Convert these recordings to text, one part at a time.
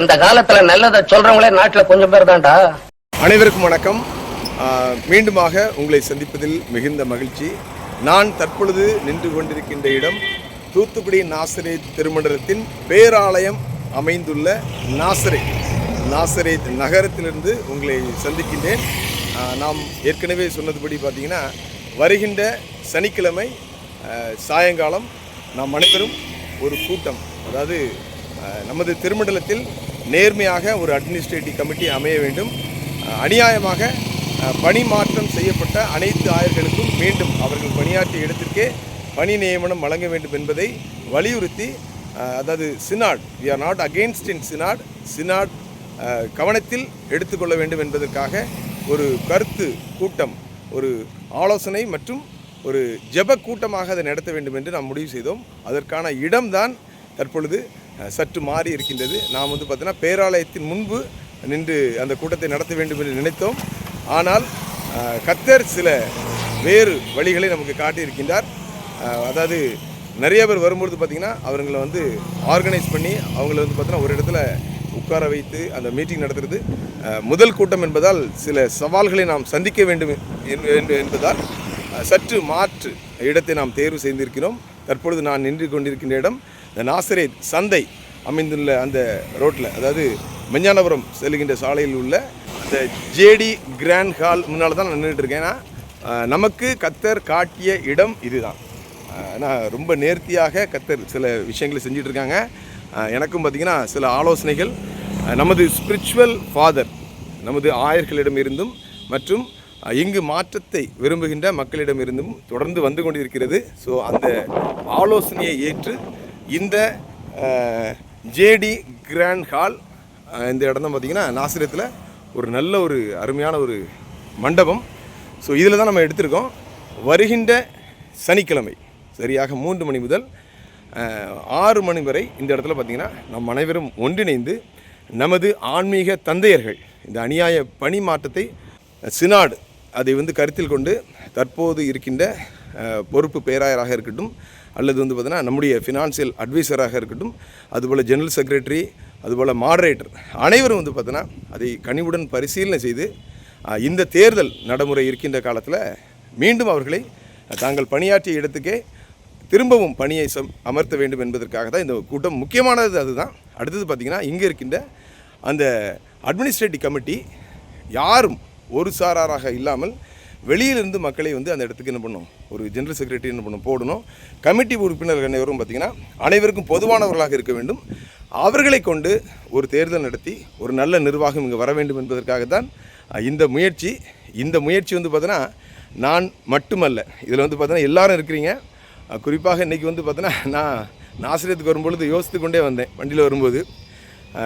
இந்த காலத்துல நல்லதை சொல்றவங்களே நாட்டுல கொஞ்சம் பேர் தான்டா. அனைவருக்கும் வணக்கம். மீண்டுமாக உங்களை சந்திப்பதில் மிகுந்த மகிழ்ச்சி. நான் தற்பொழுது நின்று கொண்டிருக்கின்ற இடம் தூத்துக்குடி நாசரே திருமண்டலத்தின் பேராலயம் அமைந்துள்ள நாசரே நாசரே நகரத்திலிருந்து உங்களை சந்திக்கின்றேன். நாம் ஏற்கனவே சொன்னதுபடி பார்த்தீங்கன்னா வருகின்ற சனிக்கிழமை சாயங்காலம் நாம் அனைவரும் ஒரு கூட்டம் அதாவது நமது திருமண்டலத்தில் நேர்மையாக ஒரு அட்மினிஸ்ட்ரேட்டிவ் கமிட்டி அமைய வேண்டும். அநியாயமாக பணி மாற்றம் செய்யப்பட்ட அனைத்து ஆயர்களுக்கும் மீண்டும் அவர்கள் பணியாற்றிய இடத்திற்கே பணி நியமனம் வழங்க வேண்டும் என்பதை வலியுறுத்தி அதாவது synod we are not against in synod synod கவனத்தில் எடுத்துக்கொள்ள வேண்டும் என்பதற்காக ஒரு கருத்து கூட்டம் ஒரு ஆலோசனை மற்றும் ஒரு ஜெப கூட்டமாக அதை நடத்த வேண்டும் என்று நாம் முடிவு செய்தோம். அதற்கான இடம்தான் தற்பொழுது சற்று மாறி இருக்கின்றது. நாம் வந்து பார்த்தோன்னா பேராலயத்தின் முன்பு நின்று அந்த கூட்டத்தை நடத்த வேண்டும் என்று நினைத்தோம். ஆனால் கத்தர் சில வேறு வழிகளை நமக்கு காட்டியிருக்கின்றார். அதாவது நிறைய பேர் வரும்பொழுது பார்த்திங்கன்னா அவங்களை வந்து ஆர்கனைஸ் பண்ணி அவங்கள வந்து பார்த்தோன்னா ஒரு இடத்துல உட்கார வைத்து அந்த மீட்டிங் நடத்துகிறது முதல் கூட்டம் என்பதால் சில சவால்களை நாம் சந்திக்க வேண்டும் என்பதால் சற்று மாற்று இடத்தை நாம் தேர்வு செய்திருக்கிறோம். தற்பொழுது நான் நின்று கொண்டிருக்கின்ற இடம் இந்த நாசரேத் சந்தை அமைந்துள்ள அந்த ரோட்டில் அதாவது மெஞ்ஞானபுரம் செல்கின்ற சாலையில் உள்ள அந்த ஜேடி கிராண்ட் ஹால் முன்னால் தான் நான் நின்றுட்டு இருக்கேன். ஏன்னா நமக்கு கத்தர் காட்டிய இடம் இதுதான். ஆனால் ரொம்ப நேர்த்தியாக கத்தர் சில விஷயங்களை செஞ்சுட்டு இருக்காங்க. எனக்கும் பார்த்திங்கன்னா சில ஆலோசனைகள். நமது ஸ்பிரிச்சுவல் ஃபாதர் நமது ஆயர்களிடம் இருந்தும் மற்றும் இங்கு மாற்றத்தை விரும்புகின்ற மக்களிடம் இருந்தும் தொடர்ந்து வந்து கொண்டிருக்கிறது. ஸோ அந்த ஆலோசனையை ஏற்று இந்த ஜேடி கிராண்ட் ஹால் இந்த இடம் தான் பார்த்திங்கன்னா நாசிரியத்தில் ஒரு நல்ல ஒரு அருமையான ஒரு மண்டபம். ஸோ இதில் தான் நம்ம எடுத்திருக்கோம். வருகின்ற சனிக்கிழமை சரியாக மூன்று மணி முதல் ஆறு மணி வரை இந்த இடத்துல பார்த்திங்கன்னா நம் அனைவரும் ஒன்றிணைந்து நமது ஆன்மீக தந்தையர்கள் இந்த அநியாய பணி மாற்றத்தை சினாடு அதை வந்து கருத்தில் கொண்டு தற்போது இருக்கின்ற பொறுப்பு பேராயராக இருக்கட்டும் அல்லது வந்து பார்த்தீங்கன்னா நம்முடைய ஃபினான்சியல் அட்வைசராக இருக்கட்டும் அதுபோல் ஜெனரல் செக்ரட்டரி அதுபோல் மாடரேட்டர் அனைவரும் வந்து பார்த்தோன்னா அதை கனிவுடன் பரிசீலனை செய்து இந்த தேர்தல் நடைமுறை இருக்கின்ற காலத்தில் மீண்டும் அவர்களை தாங்கள் பணியாற்றிய இடத்துக்கே திரும்பவும் பணியை சம் அமர்த்த வேண்டும் என்பதற்காக தான் இந்த கூட்டம் முக்கியமானது அதுதான். அடுத்தது பார்த்திங்கன்னா இங்கே இருக்கின்ற அந்த அட்மினிஸ்ட்ரேட்டிவ் கமிட்டி யாரும் ஒரு சாராராக இல்லாமல் வெளியிலிருந்து மக்களை வந்து அந்த இடத்துக்கு என்ன பண்ணும்? ஒரு ஜெனரல் செக்ரட்டரி என்ன பண்ணும்? போடணும். கமிட்டி உறுப்பினர்கள் அனைவரும் பார்த்திங்கன்னா அனைவருக்கும் பொதுவானவர்களாக இருக்க வேண்டும். அவர்களை கொண்டு ஒரு தேர்தல் நடத்தி ஒரு நல்ல நிர்வாகம் இங்கே வர வேண்டும் என்பதற்காக தான் இந்த முயற்சி இந்த முயற்சி வந்து பார்த்தோன்னா நான் மட்டுமல்ல. இதில் வந்து பார்த்தோன்னா எல்லாரும் இருக்கிறீங்க. குறிப்பாக இன்றைக்கி வந்து பார்த்தோன்னா நான் நாசிரியத்துக்கு வரும்பொழுது யோசித்து கொண்டே வந்தேன். வண்டியில் வரும்போது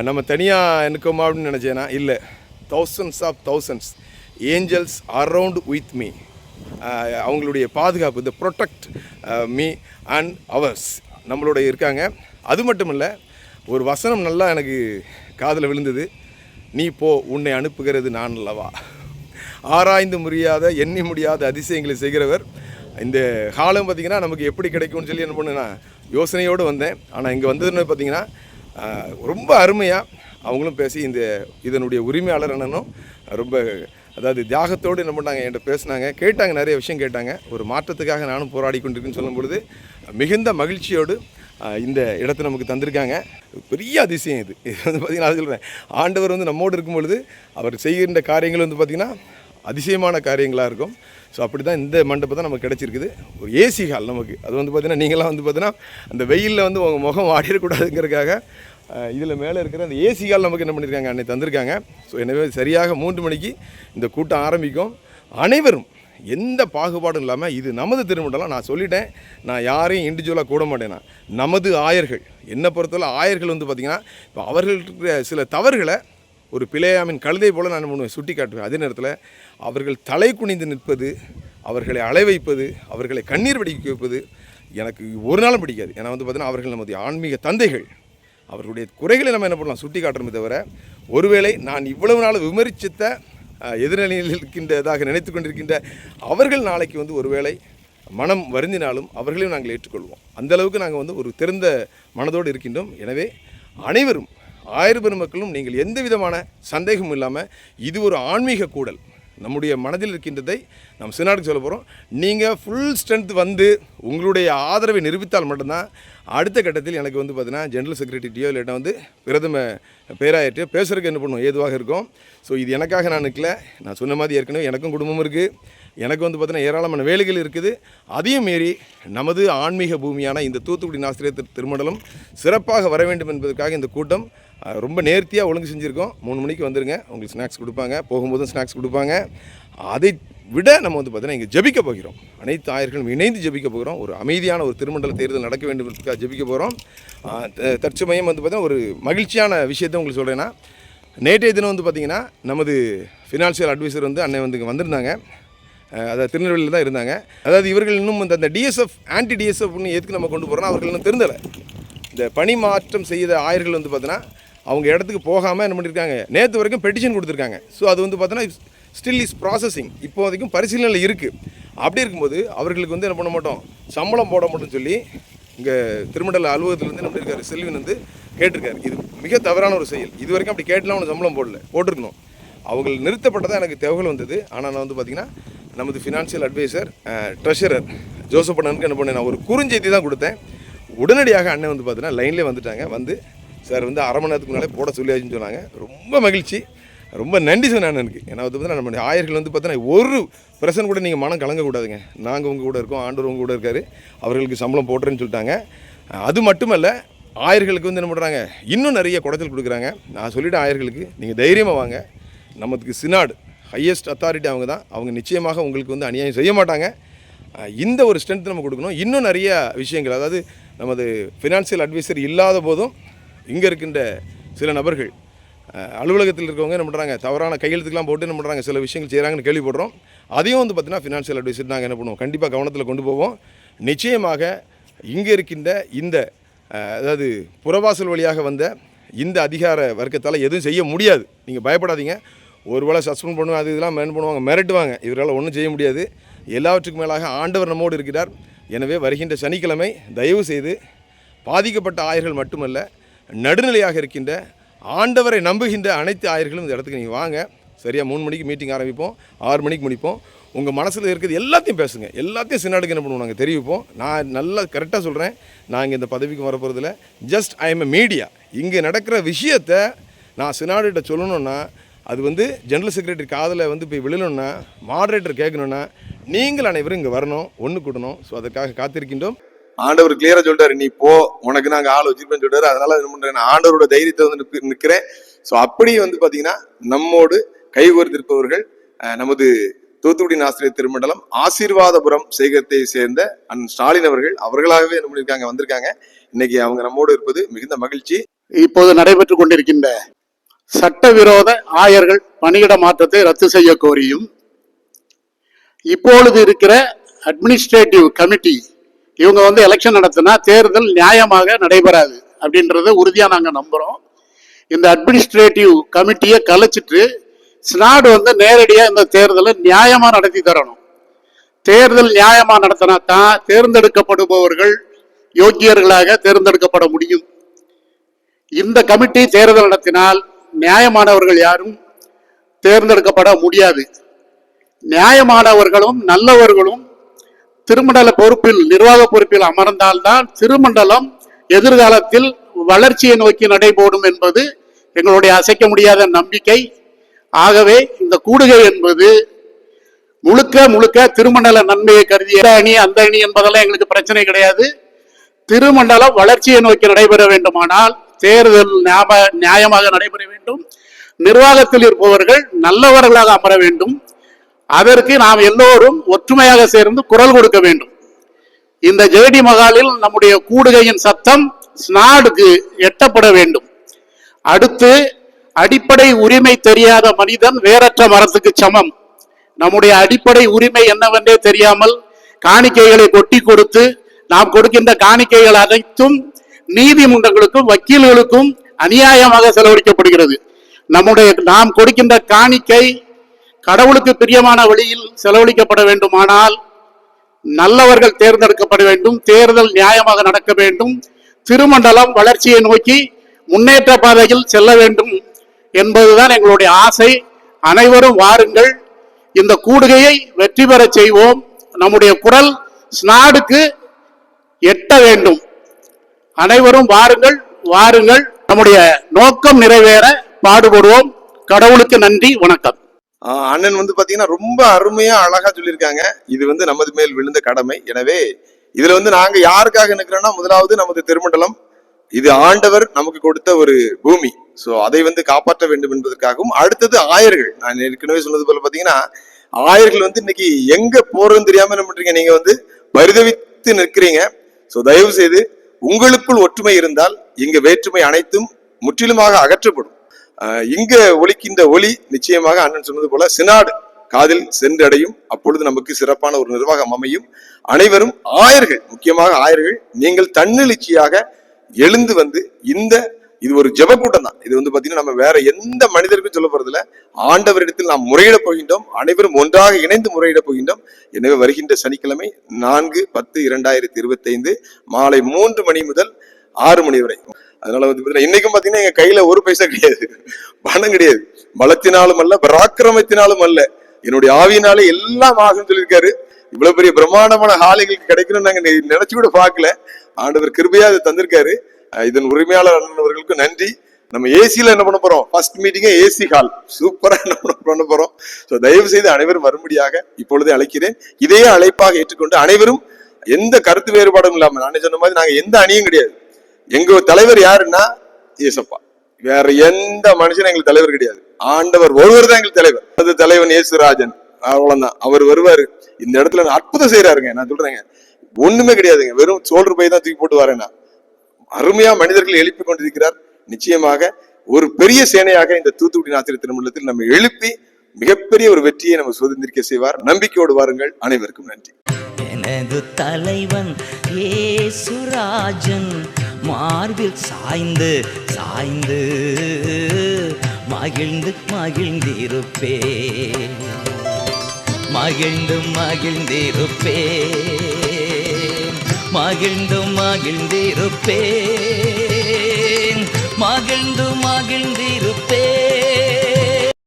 நம்ம தனியாக எனக்குமா அப்படின்னு நினச்சேன்னா இல்லை. Thousands of thousands angels around with me அவங்களுடைய பாதுகாப்பு the protect me and ours நம்மளோட இருக்காங்க. அது மட்டும் இல்லை ஒரு வசனம் நல்லா எனக்கு காதில் விழுந்தது. நீ போ உன்னை அனுப்புகிறது நான் அல்லவா? ஆராய்ந்து முடியாத எண்ணி முடியாத அதிசயங்களை செய்கிறவர். இந்த காலம் பார்த்திங்கன்னா நமக்கு எப்படி கிடைக்கும்னு சொல்லி என்ன பண்ணுன்னா யோசனையோடு வந்தேன். ஆனால் இங்கே வந்ததுன்னு பார்த்தீங்கன்னா ரொம்ப அருமையாக அவங்களும் பேசி இந்த இதனுடைய உரிமையாளர் அண்ணனும் ரொம்ப அதாவது தியாகத்தோடு என்ன பண்ணாங்க? என்கிட்ட பேசினாங்க. கேட்டாங்க நிறைய விஷயம் கேட்டாங்க. ஒரு மாற்றத்துக்காக நானும் போராடி கொண்டிருக்குன்னு சொல்லும் பொழுது மிகுந்த மகிழ்ச்சியோடு இந்த இடத்தை நமக்கு தந்திருக்காங்க. பெரிய அதிசயம் இது. இது வந்து பார்த்திங்கன்னா அது சொல்கிறேன் ஆண்டவர் வந்து நம்மோடு இருக்கும் பொழுது அவர் செய்கின்ற காரியங்கள் வந்து பார்த்திங்கன்னா அதிசயமான காரியங்களாக இருக்கும். ஸோ அப்படி தான் இந்த மண்டபம் தான் நமக்கு கிடச்சிருக்குது. ஒரு ஏசி ஹால் நமக்கு. அது வந்து பார்த்திங்கன்னா நீங்களாம் வந்து பார்த்திங்கன்னா அந்த வெயிலில் வந்து உங்கள் முகம் ஆடிடக்கூடாதுங்கிறதுக்காக இதில் மேலே இருக்கிற அந்த ஏசி கால் நமக்கு என்ன பண்ணியிருக்காங்க அன்னை தந்திருக்காங்க. ஸோ எனவே சரியாக மூன்று மணிக்கு இந்த கூட்டம் ஆரம்பிக்கும். அனைவரும் எந்த பாகுபாடும் இல்லாமல் இது நமது திருமண்டலம் நான் சொல்லிட்டேன். நான் யாரையும் இண்டிவிஜுவலாக கூட மாட்டேன் நான். நமது ஆயர்கள். என்னை பொறுத்தவரை ஆயர்கள் வந்து பார்த்திங்கன்னா இப்போ அவர்கள் இருக்கிற சில தவறுகளை ஒரு பிள்ளையாமின் கழுதை போல நான் ஒன்று சுட்டி காட்டுவேன். அதே நேரத்தில் அவர்கள் தலை குனிந்து நிற்பது அவர்களை அலை வைப்பது அவர்களை கண்ணீர் வடிக்க வைப்பது எனக்கு ஒரு நாளும் பிடிக்காது. ஏன்னா வந்து பார்த்தீங்கன்னா அவர்கள் நமது ஆன்மீக தந்தைகள். அவர்களுடைய குறைகளை நம்ம என்ன பண்ணலாம்? சுட்டி காட்டணுமே தவிர ஒருவேளை நான் இவ்வளவு நாள் விமர்சித்த அஹ், எதிர்நிலையில் இருக்கின்றதாக நினைத்து கொண்டிருக்கின்ற அவர்கள் நாளைக்கு வந்து ஒருவேளை மனம் வருந்தினாலும் அவர்களையும் நாங்கள் ஏற்றுக்கொள்வோம். அந்த அளவுக்கு நாங்கள் வந்து ஒரு திறந்த மனதோடு இருக்கின்றோம். எனவே அனைவரும் ஆயிரம் பெருமக்களும் நீங்கள் எந்த விதமான சந்தேகமும் இல்லாமல் இது ஒரு ஆன்மீக கூடல். நம்முடைய மனதில் இருக்கின்றதை நாம் சினாடுக்கு சொல்ல போகிறோம் நீங்கள் ஃபுல் ஸ்ட்ரென்த் வந்து உங்களுடைய ஆதரவை நிரூபித்தால் மட்டும்தான் அடுத்த கட்டத்தில் எனக்கு வந்து பார்த்தீங்கன்னா ஜென்ரல் செக்ரட்டரிட்டியோ இல்லாட்டா வந்து பிரதம பேராயிட்டு பேசுகிறதுக்கு என்ன பண்ணுவோம்? ஏதுவாக இருக்கும். ஸோ இது எனக்காக நான் நிற்கல நான் சொன்ன மாதிரி ஏற்கனவே எனக்கும் குடும்பம் இருக்குது எனக்கு வந்து பார்த்தீங்கன்னா ஏராளமான வேலைகள் இருக்குது. அதையும் மீறி நமது ஆன்மீக பூமியான இந்த தூத்துக்குடி நாசிரியர் திருமண்டலம் சிறப்பாக வர வேண்டும் என்பதற்காக இந்த கூட்டம் ரொம்ப நேர்த்தியாக ஒழுங்கு செஞ்சுருக்கோம். மூணு மணிக்கு வந்துருங்க. உங்களுக்கு ஸ்நாக்ஸ் கொடுப்பாங்க. போகும்போதும் ஸ்நாக்ஸ் கொடுப்பாங்க. அதை விட நம்ம வந்து பார்த்தீங்கன்னா இங்கே ஜெபிக்க போகிறோம். அனைத்து ஆயர்களும் இணைந்து ஜெபிக்க போகிறோம். ஒரு அமைதியான ஒரு திருமண்டல தேர்தல் நடக்க வேண்டும் என்பதற்காக ஜெபிக்க போகிறோம் தற்சமயம் வந்து பார்த்தீங்கன்னா ஒரு மகிழ்ச்சியான விஷயத்தை உங்களுக்கு சொல்கிறேன்னா நேற்றைய தினம் வந்து பார்த்திங்கன்னா நமது ஃபினான்ஷியல் அட்வைசர் வந்து அன்னை வந்து இங்கே வந்திருந்தாங்க. அதாவது திருநெல்வேலியில் தான் இருந்தாங்க. அதாவது இவர்கள் இன்னும் இந்த அந்த டிஎஸ்எஃப் ஆன்டி டிஎஸ்எஃப்னு எதுக்கு நம்ம கொண்டு போகிறோம் அவர்கள் இன்னும் தெரிந்தலை. இந்த பணி மாற்றம் செய்த ஆயர்கள் வந்து பார்த்தீங்கன்னா அவங்க இடத்துக்கு போகாமல் என்ன பண்ணியிருக்காங்க நேற்று வரைக்கும் பெட்டிஷன் கொடுத்துருக்காங்க. ஸோ அது வந்து பார்த்தோன்னா ஸ்டில் இஸ் ப்ராசஸிங் இப்போ வரைக்கும் பரிசீலனையில் இருக்குது அப்படி இருக்கும்போது அவர்களுக்கு வந்து என்ன பண்ண மாட்டோம்? சம்பளம் போட மாட்டோம்னு சொல்லி இங்கே திருமண்டல அலுவலகத்திலேருந்து என்ன இருக்காரு செல்வின் வந்து கேட்டிருக்காரு. இது மிக தவறான ஒரு செயல். இது வரைக்கும் அப்படி கேட்டலாம் அவனுக்கு சம்பளம் போடல. போட்டிருக்கணும். அவங்க நிறுத்தப்பட்டதாக எனக்கு தகவல் வந்தது. ஆனால் நான் வந்து பார்த்திங்கன்னா நமது ஃபினான்ஷியல் அட்வைசர் ட்ரெஷரர் ஜோசப் அண்ணனுக்கு என்ன பண்ணேன்? நான் ஒரு குறுஞ்செய்தி தான் கொடுத்தேன். உடனடியாக அண்ணன் வந்து பார்த்தீங்கன்னா லைன்லேயே வந்துட்டாங்க. வந்து சார் வந்து அரை மணி நேரத்துக்கு முன்னாலே போட சொல்லியாச்சுன்னு சொன்னாங்க. ரொம்ப மகிழ்ச்சி. ரொம்ப நன்றி சொன்னேன் அண்ணனுக்கு ஏன்னா வந்து பார்த்தீங்கன்னா நம்மளுடைய ஆயர்கள் வந்து பார்த்தீங்கன்னா ஒரு பிரசன் கூட நீங்கள் மனம் கலங்கக்கூடாதுங்க நாங்கள் உங்கள் கூட இருக்கோம் ஆண்டவர் உங்கள் கூட இருக்காரு. அவர்களுக்கு சம்பளம் போட்டுறேன்னு சொல்லிட்டாங்க. அது மட்டுமல்ல ஆயர்களுக்கு வந்து என்ன பண்ணுறாங்க இன்னும் நிறைய குடைச்சல் கொடுக்குறாங்க. நான் சொல்லிவிட்டு ஆயர்களுக்கு நீங்கள் தைரியமாக வாங்க. நமக்கு சினாடு ஹையஸ்ட் அத்தாரிட்டி அவங்க தான். அவங்க நிச்சயமாக உங்களுக்கு வந்து அநியாயம் செய்ய மாட்டாங்க. இந்த ஒரு ஸ்ட்ரென்த் நம்ம கொடுக்கணும். இன்னும் நிறைய விஷயங்கள் அதாவது நமது ஃபினான்சியல் அட்வைசர் இல்லாத போதும் இங்கே இருக்கின்ற சில நபர்கள் அலுவலகத்தில் இருக்கவங்க என்ன பண்ணுறாங்க தவறான கையெழுத்துக்கெல்லாம் போட்டு என்ன பண்ணுறாங்க சில விஷயங்கள் செய்கிறாங்கன்னு கேள்விப்படுறோம். அதையும் வந்து பார்த்தீங்கன்னா ஃபினான்ஷியல் அட்வைஸர் நாங்கள் என்ன பண்ணுவோம் கண்டிப்பாக கவனத்தில் கொண்டு போவோம். நிச்சயமாக இங்கே இருக்கின்ற இந்த அதாவது புறவாசல் வழியாக வந்த இந்த அதிகார வர்க்கத்தால் எதுவும் செய்ய முடியாது. நீங்கள் பயப்படாதீங்க. ஒருவேளை சஸ்பெண்ட் பண்ணுவாங்க அது இதெல்லாம் மென் பண்ணுவாங்க மிரட்டுவாங்க இவரால் ஒன்றும் செய்ய முடியாது. எல்லாவற்றுக்கும் மேலாக ஆண்டவர் நம்மோடு இருக்கிறார். எனவே வருகின்ற சனிக்கிழமை தயவு செய்து பாதிக்கப்பட்ட ஆயர்கள் மட்டுமல்ல நடுநிலையாக இருக்கின்ற ஆண்டவரை நம்புகின்ற அனைத்து ஆயர்களும் இந்த இடத்துக்கு நீங்கள் வாங்க. சரியாக மூணு மணிக்கு மீட்டிங் ஆரம்பிப்போம். ஆறு மணிக்கு முடிப்போம். உங்கள் மனசில் இருக்கிறது எல்லாத்தையும் பேசுங்க. எல்லாத்தையும் சின்னாடுக்கு என்ன பண்ணுவோம்? நாங்கள் தெரிவிப்போம். நான் நல்லா கரெக்டாக சொல்கிறேன் நாங்கள் இந்த பதவிக்கு வரப்போகிறதில்ல just I am a media இங்கே நடக்கிற விஷயத்தை நான் சினாடுகிட்ட சொல்லணுன்னா அது வந்து ஜெனரல் செக்ரட்டரி காதில் வந்து போய் விழணும்னா மாடரேட்டர் கேட்கணுன்னா நீங்கள் அனைவரும் இங்கே வரணும் ஒன்று கூட்டணும். ஸோ அதற்காக காத்திருக்கின்றோம். ஆண்டவர் கிளியரா சொல்லிட்டாரு நீ போ. உனக்கு நாங்க ஆள் வச்சிருப்பேன்னு சொல்லிட்டாரு அதனால என்ன பண்றேன்? நான் ஆண்டவரோட தைரியத்தை வந்து நிற்கிறேன் ஸோ அப்படி வந்து பாத்தீங்கன்னா நம்மோடு கைகோர்த்திருப்பவர்கள் அஹ், நமது தூத்துக்குடி ஆசிரியர் திருமண்டலம் ஆசீர்வாதபுரம் சேகரத்தை சேர்ந்த அன் ஸ்டாலின் அவர்கள் அவர்களாகவே என்ன பண்ணியிருக்காங்க வந்திருக்காங்க. இன்னைக்கு அவங்க நம்மோடு இருப்பது மிகுந்த மகிழ்ச்சி. இப்போது நடைபெற்று கொண்டிருக்கின்ற சட்டவிரோத ஆயர்கள் பணியிட மாற்றத்தை ரத்து செய்ய கோரியும் இப்பொழுது இருக்கிற அட்மினிஸ்ட்ரேட்டிவ் கமிட்டி இவங்க வந்து எலெக்ஷன் நடத்தினா தேர்தல் நியாயமாக நடைபெறாது அப்படின்றத உறுதியாக நாங்கள் நம்புகிறோம் இந்த அட்மினிஸ்ட்ரேட்டிவ் கமிட்டியை கலைச்சிட்டு ஸ்னாடு வந்து நேரடியாக இந்த தேர்தலை நியாயமாக நடத்தி தரணும். தேர்தல் நியாயமாக நடத்தினா தான் தேர்ந்தெடுக்கப்படுபவர்கள் யோக்கியர்களாக தேர்ந்தெடுக்கப்பட முடியும். இந்த கமிட்டி தேர்தல் நடத்தினால் நியாயமானவர்கள் யாரும் தேர்ந்தெடுக்கப்பட முடியாது. நியாயமானவர்களும் நல்லவர்களும் திருமண்டல பொறுப்பில் நிர்வாக பொறுப்பில் அமர்ந்தால்தான் திருமண்டலம் எதிர்காலத்தில் வளர்ச்சியை நோக்கி நடைபோடும் என்பது எங்களுடைய அசைக்க முடியாத நம்பிக்கை. ஆகவே இந்த கூடுகை என்பது முழுக்க முழுக்க திருமண்டல நன்மையை கருதி அணி அந்த அணி என்பதெல்லாம் எங்களுக்கு பிரச்சனை கிடையாது. திருமண்டலம் வளர்ச்சியை நோக்கி நடைபெற வேண்டுமானால் தேர்தல் நியாயமாக நடைபெற வேண்டும். நிர்வாகத்தில் இருப்பவர்கள் நல்லவர்களாக அமர வேண்டும். அதற்கு நாம் எல்லோரும் ஒற்றுமையாக சேர்ந்து குரல் கொடுக்க வேண்டும். இந்த ஜெயடி மகாலில் நம்முடைய கூடுகையின் சத்தம் ஸ்நாடுக்கு எட்டப்பட வேண்டும். அடுத்து அடிப்படை உரிமை தெரியாத மனிதன் வேறற்ற மரத்துக்கு சமம். நம்முடைய அடிப்படை உரிமை என்னவென்றே தெரியாமல் காணிக்கைகளை கொட்டி கொடுத்து நாம் கொடுக்கின்ற காணிக்கைகள் அனைத்தும் நீதிமன்றங்களுக்கும் வக்கீல்களுக்கும் அநியாயமாக செலவழிக்கப்படுகிறது. நம்முடைய நாம் கொடுக்கின்ற காணிக்கை கடவுளுக்கு பிரியமான வழியில் செலவழிக்கப்பட வேண்டுமானால் நல்லவர்கள் தேர்ந்தெடுக்கப்பட வேண்டும் தேர்தல் நியாயமாக நடக்க வேண்டும் திருமண்டலம் வளர்ச்சியை நோக்கி முன்னேற்ற பாதையில் செல்ல வேண்டும் என்பதுதான் எங்களுடைய ஆசை. அனைவரும் வாருங்கள். இந்த கூடுகையை வெற்றி பெறச் செய்வோம். நம்முடைய குரல் ஸ்நாடுக்கு எட்ட வேண்டும். அனைவரும் வாருங்கள் வாருங்கள். நம்முடைய நோக்கம் நிறைவேற பாடுபடுவோம். கடவுளுக்கு நன்றி வணக்கம். அண்ணன் வந்து பாத்தீங்கன்னா ரொம்ப அருமையா அழகா சொல்லியிருக்காங்க. இது வந்து நமது மேல் விழுந்த கடமை. எனவே இதுல வந்து நாங்க யாருக்காக நிக்கிறோம்னா முதலாவது நமது திருமண்டலம். இது ஆண்டவர் நமக்கு கொடுத்த ஒரு பூமி. சோ அதை வந்து காப்பாற்ற வேண்டும் என்பதற்காகவும் அடுத்தது ஆயர்கள். நான் ஏற்கனவே சொன்னது போல பாத்தீங்கன்னா ஆயர்கள் வந்து இன்னைக்கு எங்க போறதுன்னு தெரியாம என்ன பண்றீங்க? நீங்க வந்து பரிதவித்து நிற்கிறீங்க. சோ தயவு செய்து உங்களுக்குள் ஒற்றுமை இருந்தால் இங்க வேற்றுமை அனைத்தும் முற்றிலுமாக அகற்றப்படும். இங்க ஒலிக்கின்ற ஒளி நிச்சயமாக அண்ணன் சொன்னது போல சினாடு காதில் சென்றடையும். அப்பொழுது நமக்கு சிறப்பான ஒரு நிர்வாகம் அமையும். அனைவரும் ஆயர்கள் முக்கியமாக ஆயர்கள் நீங்கள் தன்னெழுச்சியாக எழுந்து வந்து இந்த இது ஒரு ஜெப கூட்டம் தான். இது வந்து பாத்தீங்கன்னா நம்ம வேற எந்த மனிதருக்கும் சொல்ல போறதில்ல. ஆண்டவரிடத்தில் நாம் முறையிட போகின்றோம். அனைவரும் ஒன்றாக இணைந்து முறையிட போகின்றோம். எனவே வருகின்ற சனிக்கிழமை நான்கு பத்து இரண்டாயிரத்தி இருபத்தி ஐந்து மாலை மூன்று மணி முதல் ஆறு மணி வரை. அதனால வந்து பாத்தீங்கன்னா இன்னைக்கும் பாத்தீங்கன்னா எங்க கையில ஒரு பைசா கிடையாது. பணம் கிடையாது. பலத்தினாலும் அல்ல பராக்கிரமத்தினாலும் அல்ல. என்னுடைய ஆவியினாலே எல்லாம் ஆகும் சொல்லியிருக்காரு. இவ்வளவு பெரிய பிரம்மாண்டமான ஹாலைகளுக்கு கிடைக்கணும்னு நாங்க நினைச்சு கூட பார்க்கல. ஆண்டவர் கிருபையா அதை தந்திருக்காரு. இதன் உரிமையாளர் அண்ணன் நன்றி. நம்ம ஏசியில என்ன பண்ண போறோம்? ஃபர்ஸ்ட் மீட்டிங்கே ஏசி ஹால் சூப்பரா என்ன பண்ண- போறோம் ஸோ தயவு செய்து அனைவரும் மறுபடியாக இப்பொழுதே அழைக்கிறேன். இதே அழைப்பாக ஏற்றுக்கொண்டு அனைவரும் எந்த கருத்து வேறுபாடும் இல்லாம நானே சொன்ன மாதிரி நாங்க எந்த அணியும் கிடையாது. எங்க தலைவர் யாருன்னா ஏசப்பா வேற எந்த மனுஷனும் எங்களுக்கு தலைவர் கிடையாது. ஆண்டவர் ஒருவர் தான் எங்களுக்கு தலைவர். அது தலைவன் இயேசுராஜன். அவ்வளவுதான். அவர் வருவாரு. இந்த இடத்துல அற்புதம் செய்யறாருங்க நான் சொல்றேங்க. ஒண்ணுமே கிடையாதுங்க. வெறும் சோல்டர் போய் தான் தூக்கி போட்டு வரேன்னா அருமையா மனிதர்கள் எழுப்பி கொண்டிருக்கிறார். நிச்சயமாக ஒரு பெரிய சேனையாக இந்த தூத்துக்குடி நாத்திர திருமணத்தில் நம்ம எழுப்பி மிகப்பெரிய ஒரு வெற்றியை நம்ம சுதந்திரிக்க செய்வார். நம்பிக்கையோடு வாருங்கள். அனைவருக்கும் நன்றி. எனது தலைவன் ஏசுராஜன் மார்பில் சாய்ந்து சாய்ந்து மகிழ்ந்து மகிழ்ந்திருப்பே. மகிழ்ந்து மகிழ்ந்திருப்பே. மகிழ்ந்து மகிழ்ந்திருப்பேன். மகிழ்ந்து மகிழ்ந்திருப்பேன்.